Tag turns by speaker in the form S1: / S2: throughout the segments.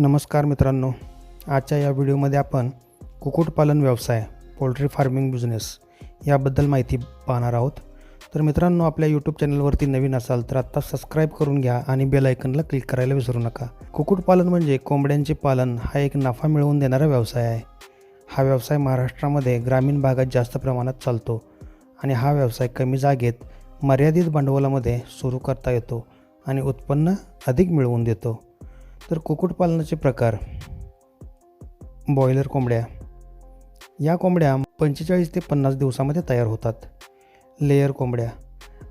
S1: नमस्कार मित्रांनो. आजच्या या व्हिडिओमध्ये आपण कुक्कुटपालन व्यवसाय पोल्ट्री फार्मिंग बिझनेस याबद्दल माहिती पाहणार आहोत. तर मित्रांनो आपल्या यूट्यूब चॅनलवरती नवीन असाल तर आत्ता सबस्क्राईब करून घ्या आणि बेल आयकनला क्लिक करायला विसरू नका. कुक्कुटपालन म्हणजे कोंबड्यांचे पालन हा एक नफा मिळवून देणारा व्यवसाय आहे. हा व्यवसाय महाराष्ट्रामध्ये ग्रामीण भागात जास्त प्रमाणात चालतो आणि हा व्यवसाय कमी जागेत मर्यादित भांडवलामध्ये सुरू करता येतो आणि उत्पन्न अधिक मिळवून देतो. तर कुक्कुटपालनाचे प्रकार. बॉयलर कोंबड्या. या कोंबड्या पंचेचाळीस ते पन्नास दिवसामध्ये तयार होतात. लेयर कोंबड्या.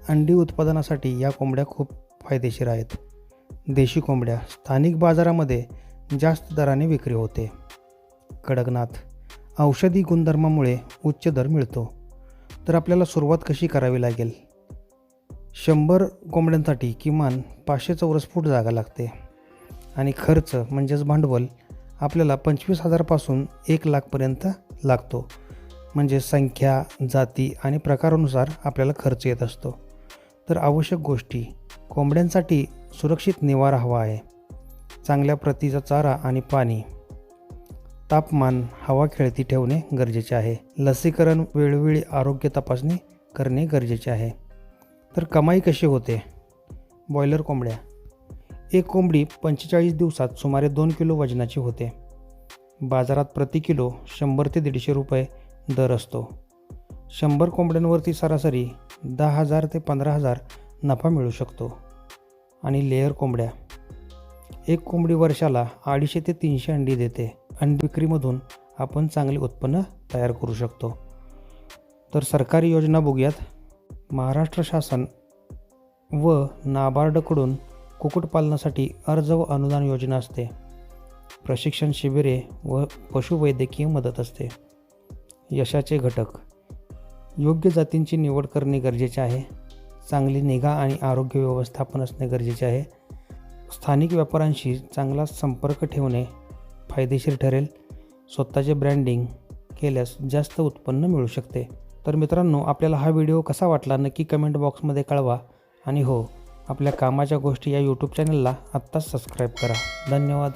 S1: अंडी उत्पादनासाठी या कोंबड्या खूप फायदेशीर आहेत. देशी कोंबड्या स्थानिक बाजारामध्ये जास्त दराने विक्री होते. कडकनाथ. औषधी गुणधर्मामुळे उच्च दर मिळतो. तर आपल्याला सुरुवात कशी करावी लागेल? शंभर कोंबड्यांसाठी किमान पाचशे चौरस फूट जागा लागते. आणि खर्च म्हणजेच भांडवल आपल्याला पंचवीस हजारपासून एक लाखपर्यंत लागतो. म्हणजे संख्या जाती आणि प्रकारानुसार आपल्याला खर्च येत असतो. तर आवश्यक गोष्टी कोंबड्यांसाठी सुरक्षित निवारा हवा आहे. चांगल्या प्रतीचा चारा आणि पाणी. तापमान हवा खेळती ठेवणे गरजेचे आहे. लसीकरण वेळोवेळी आरोग्य तपासणी करणे गरजेचे आहे. तर कमाई कशी होते? बॉयलर कोंबड्या. एक कोंबडी पंचेचाळीस दिवसात सुमारे दोन किलो वजनाची होते. बाजारात प्रति किलो शंभर ते दीडशे रुपये दर असतो. शंभर कोंबड्यांवरती सरासरी दहा हजार ते पंधरा हजार नफा मिळू शकतो. आणि लेअर कोंबड्या. एक कोंबडी वर्षाला अडीचशे ते तीनशे अंडी देते अंडी विक्रीमधून आपण चांगले उत्पन्न तयार करू शकतो. तर सरकारी योजना बघूयात. महाराष्ट्र शासन व नाबार्डकडून कुक्कुटपालनासाठी अर्ज व अनुदान योजना असते. प्रशिक्षण शिबिरे व पशुवैद्यकीय मदत असते. यशाचे घटक. योग्य जातींची निवड करणे गरजेचे आहे. चांगली निगा आणि आरोग्य व्यवस्थापन असणे गरजेचे आहे. स्थानिक व्यापाऱ्यांशी चांगला संपर्क ठेवणे फायदेशीर ठरेल. स्वतःचे ब्रँडिंग केल्यास जास्त उत्पन्न मिळू शकते. तर मित्रांनो आपल्याला हा व्हिडिओ कसा वाटला नक्की कमेंट बॉक्समध्ये कळवा. आणि हो आपल्या कामाच्या गोष्टी या यूट्यूब चॅनलला आत्ताच सबस्क्राईब करा. धन्यवाद.